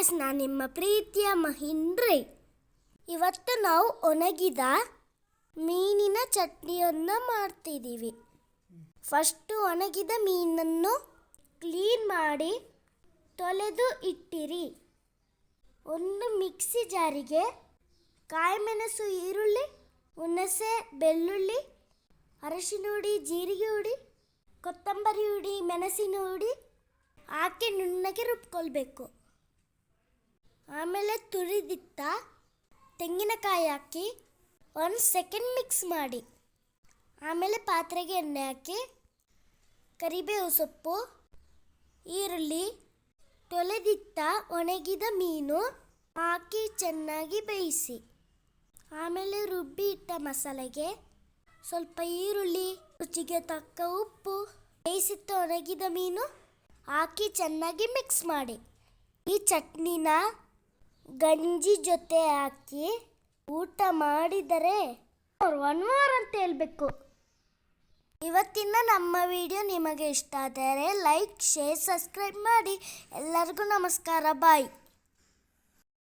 Guys ನಾನು ನಿಮ್ಮ ಪ್ರೀತಿಯ ಮಹಿಂದ್ರಿ. ಇವತ್ತು ನಾವು ಒಣಗಿದ ಮೀನಿನ ಚಟ್ನಿಯನ್ನು ಮಾಡ್ತಿದ್ದೀವಿ ಫಸ್ಟು ಒಣಗಿದ ಮೀನನ್ನು ಕ್ಲೀನ್ ಮಾಡಿ ತೊಳೆದು ಇಟ್ಟಿರಿ. ಒಂದು ಮಿಕ್ಸಿ ಜಾರಿಗೆ ಕಾಯಿಮೆಣಸು, ಈರುಳ್ಳಿ, ಹುಣಸೆ, ಬೆಳ್ಳುಳ್ಳಿ ಅರಶಿನ ಹುಡಿ ಜೀರಿಗೆ ಹುಡಿ, ಕೊತ್ತಂಬರಿ ಹುಡಿ, ಮೆಣಸಿನ ಹುಡಿ ಹಾಕಿ ನುಣ್ಣಗೆ ರುಬ್ಕೊಳ್ಬೇಕು. ಆಮೇಲೆ ತುರಿದಿಟ್ಟ ತೆಂಗಿನಕಾಯಿ ಹಾಕಿ ಒಂದು ಸೆಕೆಂಡ್ ಮಿಕ್ಸ್ ಮಾಡಿ. ಆಮೇಲೆ ಪಾತ್ರೆಗೆ ಎಣ್ಣೆ ಹಾಕಿ, ಕರಿಬೇವು ಸೊಪ್ಪು, ಈರುಳ್ಳಿ, ತೊಳೆದಿಟ್ಟ ಒಣಗಿದ ಮೀನು ಹಾಕಿ ಚೆನ್ನಾಗಿ ಬೇಯಿಸಿ. ಆಮೇಲೆ ರುಬ್ಬಿ ಇಟ್ಟ ಮಸಾಲೆಗೆ ಸ್ವಲ್ಪ ಈರುಳ್ಳಿ, ರುಚಿಗೆ ತಕ್ಕ ಉಪ್ಪು, ಬೇಯಿಸಿಟ್ಟು ಒಣಗಿದ ಮೀನು ಹಾಕಿ ಚೆನ್ನಾಗಿ ಮಿಕ್ಸ್ ಮಾಡಿ. ಈ ಚಟ್ನಿನ ಗಂಜಿ ಜೊತೆ ಹಾಕಿ ಊಟ ಮಾಡಿದರೆ ಒನ್ ಮೋರ್ ಅಂತ ಹೇಳಬೇಕು. ಇವತ್ತಿನ ನಮ್ಮ ವಿಡಿಯೋ ನಿಮಗೆ ಇಷ್ಟ ಆದರೆ ಲೈಕ್ ಶೇರ್ ಸಬ್ಸ್ಕ್ರೈಬ್ ಮಾಡಿ. ಎಲ್ಲರಿಗೂ ನಮಸ್ಕಾರ. ಬಾಯ್.